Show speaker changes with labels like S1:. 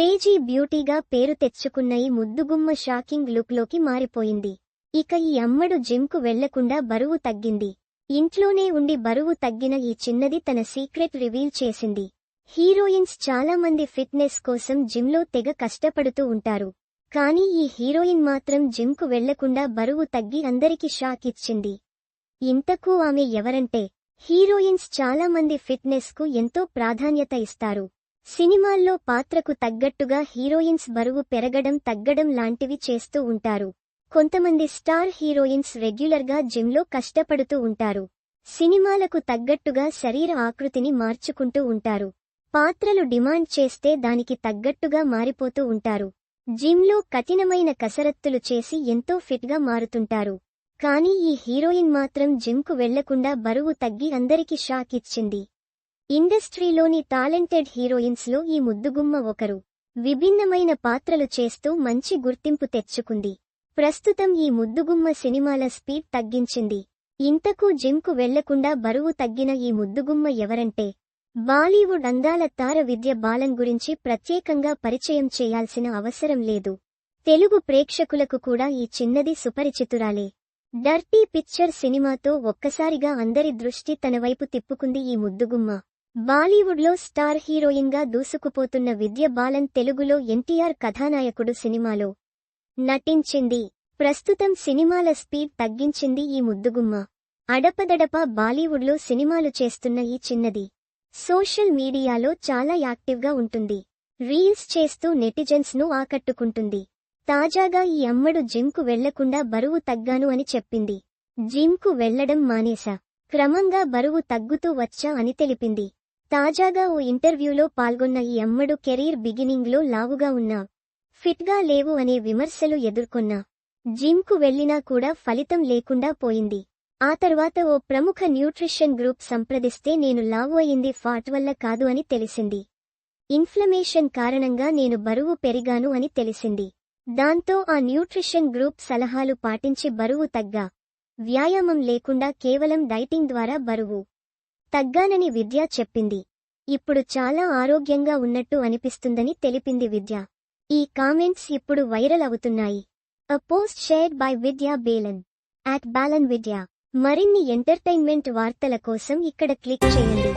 S1: Crazy బ్యూటీగా పేరు తెచ్చుకున్న ఈ ముద్దుగుమ్మ షాకింగ్ లుక్లోకి మారిపోయింది. ఇక ఈ అమ్మడు జిమ్కు వెళ్ళకుండా బరువు తగ్గింది. ఇంట్లోనే ఉండి బరువు తగ్గిన ఈ చిన్నది తన సీక్రెట్ రివీల్ చేసింది. హీరోయిన్స్ చాలా మంది ఫిట్నెస్ కోసం జిమ్లో తెగ కష్టపడుతూ ఉంటారు. కానీ ఈ హీరోయిన్ మాత్రం జిమ్కు వెళ్ళకుండా బరువు తగ్గి అందరికీ షాక్ ఇచ్చింది. ఇంతకు ఆమె ఎవరంటే? హీరోయిన్స్ చాలా మంది ఫిట్నెస్కు ఎంతో ప్రాధాన్యత ఇస్తారు. సినిమాల్లో పాత్రకు తగ్గట్టుగా హీరోయిన్స్ బరువు పెరగడం తగ్గడం లాంటివి చేస్తూ ఉంటారు. కొంతమంది స్టార్ హీరోయిన్స్ రెగ్యులర్గా జిమ్లో కష్టపడుతూ ఉంటారు. సినిమాలకు తగ్గట్టుగా శరీర ఆకృతిని మార్చుకుంటూ ఉంటారు. పాత్రలు డిమాండ్ చేస్తే దానికి తగ్గట్టుగా మారిపోతూ ఉంటారు. జిమ్లో కఠినమైన కసరత్తులు చేసి ఎంతో ఫిట్గా మారుతుంటారు. కానీ ఈ హీరోయిన్ మాత్రం జిమ్కు వెళ్ళకుండా బరువు తగ్గి అందరికి షాక్ ఇచ్చింది. ఇండస్ట్రీలోని టాలెంటెడ్ హీరోయిన్స్లో ఈ ముద్దుగుమ్మ ఒకరు. విభిన్నమైన పాత్రలు చేస్తూ మంచి గుర్తింపు తెచ్చుకుంది. ప్రస్తుతం ఈ ముద్దుగుమ్మ సినిమాల స్పీడ్ తగ్గించింది. ఇంతకు జిమ్కు వెళ్ళకుండా బరువు తగ్గిన ఈ ముద్దుగుమ్మ ఎవరంటే బాలీవుడ్ అందాల తార విద్య బాలన్ గురించి ప్రత్యేకంగా పరిచయం చేయాల్సిన అవసరం లేదు. తెలుగు ప్రేక్షకులకు కూడా ఈ చిన్నది సుపరిచితురాలే. డర్టీ పిక్చర్ సినిమాతో ఒక్కసారిగా అందరి దృష్టి తన వైపు తిప్పుకుంది ఈ ముద్దుగుమ్మ. బాలీవుడ్లో స్టార్ హీరోయిన్గా దూసుకుపోతున్న విద్య బాలన్ తెలుగులో ఎన్టీఆర్ కథానాయకుడు సినిమాలో నటించింది. ప్రస్తుతం సినిమాల స్పీడ్ తగ్గించింది ఈ ముద్దుగుమ్మ. అడపదడప బాలీవుడ్లో సినిమాలు చేస్తున్న ఈ చిన్నది. సోషల్ మీడియాలో చాలా యాక్టివ్గా ఉంటుంది. రీల్స్ చేస్తూ నెటిజన్స్ను ఆకట్టుకుంటుంది. తాజాగా ఈ అమ్మడు జిమ్కు వెళ్ళకుండా బరువు తగ్గాను అని చెప్పింది. జిమ్కు వెళ్ళడం మానేశా. క్రమంగా బరువు తగ్గుతూ వచ్చా అని తెలిపింది. తాజాగా ఓ ఇంటర్వ్యూలో పాల్గొన్న ఈ అమ్మడు కెరీర్ బిగినింగ్లో లావుగా ఉన్నా ఫిట్గా లేవు అనే విమర్శలు ఎదుర్కొన్నా. జిమ్కు వెళ్ళినా కూడా ఫలితం లేకుండా పోయింది. ఆ తర్వాత ఓ ప్రముఖ న్యూట్రిషన్ గ్రూప్ సంప్రదిస్తే నేను లావు అయింది ఫాట్ వల్ల కాదు అని తెలిసింది. ఇన్ఫ్లమేషన్ కారణంగా నేను బరువు పెరిగాను అని తెలిసింది. దాంతో ఆ న్యూట్రిషన్ గ్రూప్ సలహాలు పాటించి బరువు తగ్గా. వ్యాయామం లేకుండా కేవలం డైటింగ్ ద్వారా బరువు తగ్గానని విద్య చెప్పింది. ఇప్పుడు చాలా ఆరోగ్యంగా ఉన్నట్టు అనిపిస్తుందని తెలిపింది విద్య. ఈ కామెంట్స్ ఇప్పుడు వైరల్ అవుతున్నాయి. అ పోస్ట్ షేర్డ్ బై విద్యా బేలన్ అట్ బాలన్ విద్య మరిన్ని ఎంటర్టైన్మెంట్ వార్తల కోసం ఇక్కడ క్లిక్ చేయండి.